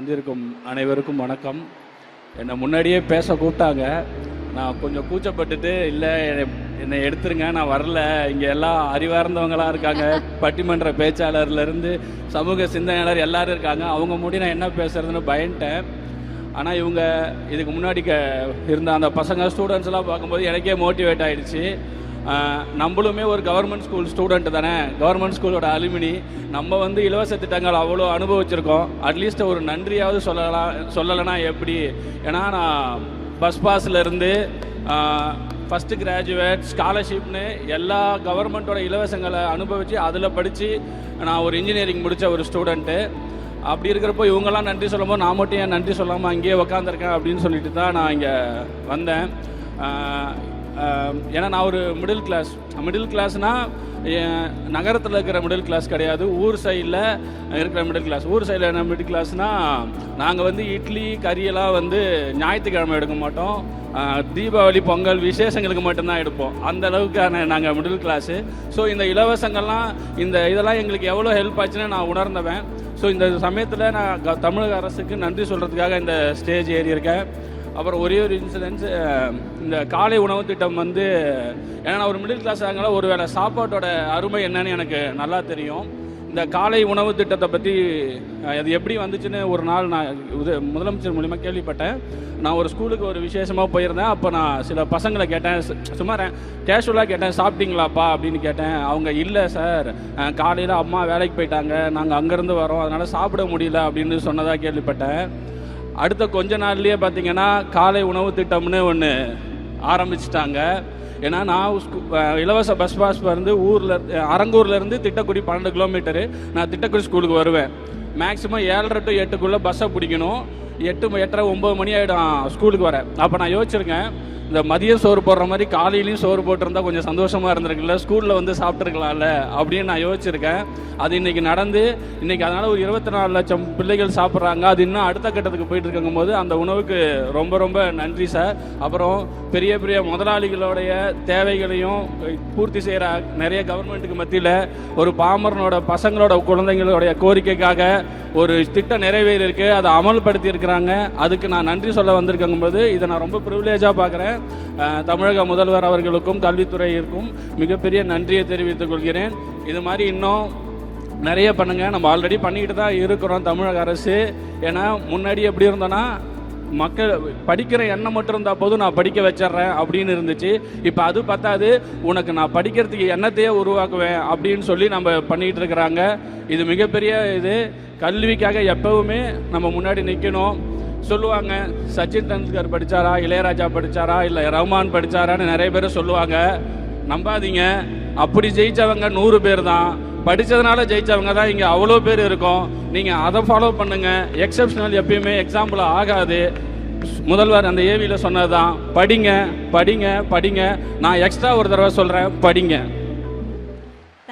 வந்திருக்கும் அனைவருக்கும் வணக்கம். என்னை முன்னாடியே பேச கூப்பிட்டாங்க. நான் கொஞ்சம் கூச்சப்பட்டுட்டு இல்லை என்னை எடுத்துருங்க நான் வரல. இங்கே எல்லாம் அறிவார்ந்தவங்களாம் இருக்காங்க. பட்டிமன்ற பேச்சாளர்லேருந்து சமூக சிந்தனையாளர் எல்லாரும் இருக்காங்க. அவங்க மூடி நான் என்ன பேசுறதுன்னு பயந்துட்டேன். ஆனால் இவங்க இதுக்கு முன்னாடி க இருந்த அந்த பசங்க ஸ்டூடெண்ட்ஸ் எல்லாம் பார்க்கும்போது எனக்கே மோட்டிவேட் ஆகிடுச்சு நம்மளுமே ஒரு கவர்மெண்ட் ஸ்கூல் ஸ்டூடெண்ட் தானே. கவர்மெண்ட் ஸ்கூலோட அலுமினி நம்ம வந்து இலவச திட்டங்கள் அவ்வளோ அனுபவிச்சிருக்கோம். அட்லீஸ்ட் ஒரு நன்றியாவது சொல்லலாம் சொல்லலைன்னா எப்படி? ஏன்னா நான் பஸ் பாஸ்லேருந்து ஃபஸ்ட்டு கிராஜுவேட் ஸ்காலர்ஷிப்னு எல்லா கவர்மெண்ட்டோட இலவசங்களை அனுபவித்து அதில் படித்து நான் ஒரு இன்ஜினியரிங் முடித்த ஒரு ஸ்டூடெண்ட்டு அப்படி இருக்கிறப்போ இவங்கெல்லாம் நன்றி சொல்லும்போது நான் மட்டும் ஏன் நன்றி சொல்லாமல் அங்கேயே உக்காந்துருக்கேன் அப்படின்னு சொல்லிட்டு தான் நான் இங்கே வந்தேன். ஏன்னா நான் ஒரு மிடில் கிளாஸ் மிடில் கிளாஸ்னால் நகரத்தில் இருக்கிற மிடில் கிளாஸ் கிடையாது. ஊர் சைடில் இருக்கிற மிடில் கிளாஸ் ஊர் சைடில் என்ன மிடில் கிளாஸ்னால் நாங்கள் வந்து இட்லி கறியெல்லாம் வந்து ஞாயிற்றுக்கிழமை எடுக்க மாட்டோம். தீபாவளி பொங்கல் விசேஷங்களுக்கு மட்டும்தான் எடுப்போம். அந்த அளவுக்கான நாங்கள் மிடில் கிளாஸு ஸோ இந்த இலவசங்கள்லாம் இந்த இதெல்லாம் எங்களுக்கு எவ்வளோ ஹெல்ப் ஆச்சுன்னு நான் உணர்ந்தவன். ஸோ இந்த சமயத்தில் நான் க- தமிழக அரசுக்கு நன்றி சொல்கிறதுக்காக இந்த ஸ்டேஜ் ஏறி இருக்கேன். அப்புறம் ஒரே ஒரு இன்சிடென்ஸ் இந்த காலை உணவு திட்டம் வந்து ஏன்னா நான் ஒரு மிடில் கிளாஸ் ஆகல ஒரு வேளை சாப்பாட்டோட அருமை என்னன்னு எனக்கு நல்லா தெரியும். இந்த காலை உணவு திட்டத்தை பற்றி அது எப்படி வந்துச்சுன்னு ஒரு நாள் நான் இது முதலமைச்சர் மூலிமா கேள்விப்பட்டேன். நான் ஒரு ஸ்கூலுக்கு ஒரு விசேஷமாக போயிருந்தேன். அப்போ நான் சில பசங்களை கேட்டேன். சு- சும்மா கேஷுவலாக கேட்டேன் சாப்பிட்டீங்களாப்பா? அப்படின்னு கேட்டேன். அவங்க இல்லை சார். காலையில் அம்மா வேலைக்கு போயிட்டாங்க. நாங்கள் அங்கேருந்து வரோம். அதனால் சாப்பிட முடியல. அப்படின்னு சொன்னதாக கேள்விப்பட்டேன். அடுத்த கொஞ்ச நாள்லேயே பார்த்தீங்கன்னா காலை உணவு திட்டம்னு ஒன்று ஆரம்பிச்சிட்டாங்க. ஏன்னா நான் இலவச பஸ் பாஸ் வந்து ஊரில் அரங்கூர்லேருந்து திட்டக்குடி பன்னெண்டு கிலோமீட்டரு நான் திட்டக்குடி ஸ்கூலுக்கு வருவேன். மேக்ஸிமம் ஏழரை டு எட்டுக்குள்ளே பஸ்ஸை பிடிக்கணும். எட்டு எட்டரை ஒம்பது மணி ஆகிடும் ஸ்கூலுக்கு வரேன் அப்போ நான் யோசிச்சிருக்கேன் இந்த மதியம் சோறு போடுற மாதிரி காலையிலையும் சோறு போட்டிருந்தா கொஞ்சம் சந்தோஷமாக இருந்திருக்குல்ல ஸ்கூலில் வந்து சாப்பிட்ருக்கலாம்ல அப்படின்னு நான் யோசிச்சிருக்கேன். அது இன்னைக்கு நடந்து இன்னைக்கு அதனால் ஒரு இருபத்தி நாலு லட்சம் பிள்ளைகள் சாப்பிட்றாங்க. அது இன்னும் அடுத்த கட்டத்துக்கு போயிட்டு இருக்கும் போது அந்த உணவுக்கு ரொம்ப ரொம்ப நன்றி சார். அப்புறம் பெரிய பெரிய முதலாளிகளுடைய தேவைகளையும் பூர்த்தி செய்கிற நிறைய கவர்மெண்ட்டுக்கு மத்தியில் ஒரு பாமரனோட பசங்களோட குழந்தைங்களுடைய கோரிக்கைக்காக ஒரு திட்டம் நிறைவேறியிருக்கு அதை அமல்படுத்தி இருக்கிறாங்க அதுக்கு நான் நன்றி சொல்ல வந்திருக்கும் போது இதை நான் ரொம்ப ப்ரிவிலேஜாக பார்க்குறேன். தமிழக முதல்வர் அவர்களுக்கும் கல்வித்துறையிற்கும் மிகப்பெரிய நன்றியை தெரிவித்துக் கொள்கிறேன். இது மாதிரி இன்னும் நிறைய பண்ணுங்கள் நம்ம ஆல்ரெடி பண்ணிக்கிட்டு தான் இருக்கிறோம் தமிழக அரசு. ஏன்னா முன்னாடி எப்படி இருந்தோன்னா மக்கள் படிக்கிற எண்ணம் மட்டும் இருந்தால் போதும் நான் படிக்க வச்சிடுறேன் அப்படின்னு இருந்துச்சு. இப்போ அது பத்தாது. உனக்கு நான் படிக்கிறதுக்கு எண்ணத்தையே உருவாக்குவேன் அப்படின்னு சொல்லி நம்ம பண்ணிகிட்டு இருக்கிறாங்க. இது மிகப்பெரிய இது. கல்விக்காக எப்பவுமே நம்ம முன்னாடி நிற்கணும் சொல்லுவாங்க சச்சின் டெண்டுல்கர் படிச்சாரா? இளையராஜா படிச்சாரா? இல்லை ரஹ்மான் படிச்சாரான்னு நிறைய பேர் சொல்லுவாங்க. நம்பாதீங்க. அப்படி ஜெயித்தவங்க நூறு பேர் தான். படித்ததுனால ஜெயித்தவங்க தான் இங்கே அவ்வளோ பேர் இருக்கோம். நீங்கள் அதை ஃபாலோ பண்ணுங்கள் எக்ஸப்ஷனல் எப்பயுமே எக்ஸாம்பிள் ஆகாது. முதல்வர் அந்த ஏவியில் சொன்னது தான் படிங்க படிங்க படிங்க. நான் எக்ஸ்ட்ரா ஒரு தடவை சொல்கிறேன் படிங்க.